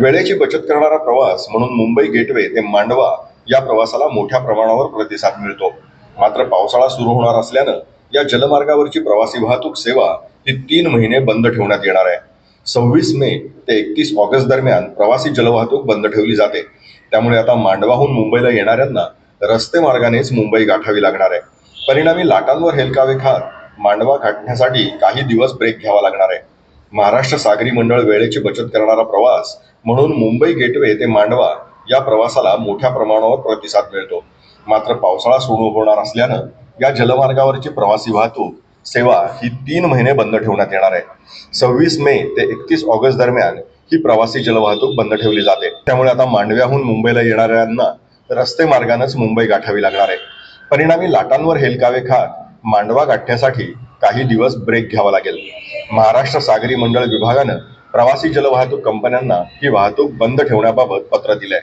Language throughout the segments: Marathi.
वेळेची बचत करणारा प्रवास म्हणून मुंबई गेटवे ते मांडवा या प्रवासाला मोठ्या प्रमाणावर प्रतिसाद मिळतो. मात्र पावसाळा सुरू होणार असल्यानं या जलमार्गावरची प्रवासी वाहतूक सेवा ही तीन महिने बंद ठेवण्यात येणार आहे. सव्वीस मे ते एकतीस ऑगस्ट दरम्यान प्रवासी जलवाहतूक बंद ठेवली जाते. त्यामुळे आता मांडवाहून मुंबईला येणाऱ्यांना रस्ते मार्गानेच मुंबई गाठावी लागणार आहे. परिणामी लाटांवर हेलकावे खात मांडवा गाठण्यासाठी काही दिवस ब्रेक घ्यावा लागणार आहे. महाराष्ट्र सागरी मंडळ वेळेची बचत करणारा प्रवास म्हणून मुंबई गेटवे ते मांडवा या प्रवासाला मोठ्या प्रमाणावर प्रतिसाद मिळतो. मात्र पावसाळा सुरू होणार असल्यानं या जलमार्गावरची प्रवासी वाहतूक सेवा ही तीन महिने बंद ठेवण्यात येणार आहे. सव्वीस मे ते एकतीस ऑगस्ट दरम्यान ही प्रवासी जलवाहतूक बंद ठेवली जाते. त्यामुळे आता मांडव्याहून मुंबईला येणाऱ्यांना रस्ते मार्गानेच मुंबई गाठावी लागणार आहे. परिणामी लाटांवर हेलकावे खात मांडवा गाठण्यासाठी काही दिवस ब्रेक घ्यावा लागेल. महाराष्ट्र सागरी मंडळ विभागानं प्रवासी जलवाहतूक कंपन्यांना ही वाहतूक बंद ठेवण्याबाबत पत्र दिले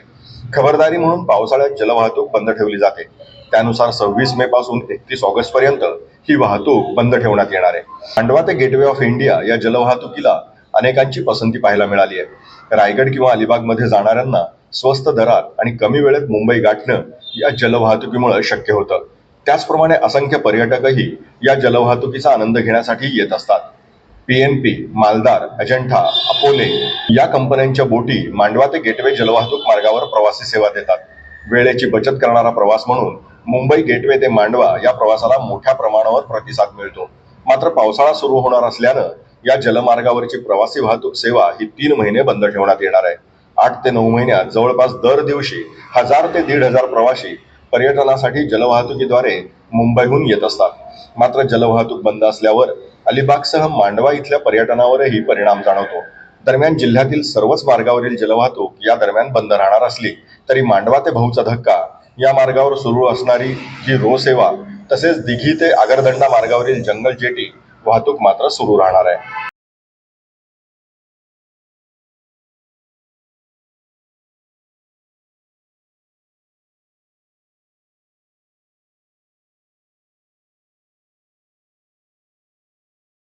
खबरदारी म्हणून पावसाळ्यात जलवाहतूक बंद ठेवली जाते. त्यानुसार सव्वीस मे पासून एकतीस ऑगस्ट पर्यंत ही वाहतूक बंद ठेवण्यात येणार आहे. खांडवा ते गेटवे ऑफ इंडिया या जलवाहतुकीला अनेकांची पसंती पाहायला मिळाली आहे. रायगड किंवा अलिबागमध्ये जाणाऱ्यांना स्वस्त दरात आणि कमी वेळेत मुंबई गाठणं या जलवाहतुकीमुळे शक्य होतं. त्याचप्रमाणे असंख्य पर्यटकही या जलवाहतुकीचा आनंद घेण्यासाठी येत असतात. पीएनपी मालदार अजंठा अपोले या कंपन्यांच्या बोटी मांडवा ते गेटवे जलवाहतूक मार्गावर प्रवासी सेवा देतात. वेळेची बचत करणारा प्रवास म्हणून मुंबई गेटवे ते मांडवा या प्रवासाला मोठ्या प्रमाणावर प्रतिसाद मिळतो. मात्र पावसाळा सुरू होणार असल्यानं या जलमार्गावरची प्रवासी वाहतूक सेवा ही तीन महिने बंद ठेवण्यात येणार आहे. आठ ते नऊ महिन्यात जवळपास दर दिवशी हजार ते दीड हजार प्रवासी पर्यटनासाठी जलवाहतुकीद्वारे मुंबईहून येत असतात. मात्र जलवाहतूक बंद असल्यावर अलिबागसह मांडवा इथल्या पर्यटनावरही परिणाम जाणवतो. दरम्यान जिल्ह्यातील सर्वच मार्गावरील जलवाहतूक या दरम्यान बंद राहणार असली तरी मांडवा ते भाऊचा धक्का या मार्गावर सुरू असणारी ही रो सेवा तसेच दिघी ते आगरदंडा मार्गावरील जंगल जेटी वाहतूक मात्र सुरू राहणार आहे.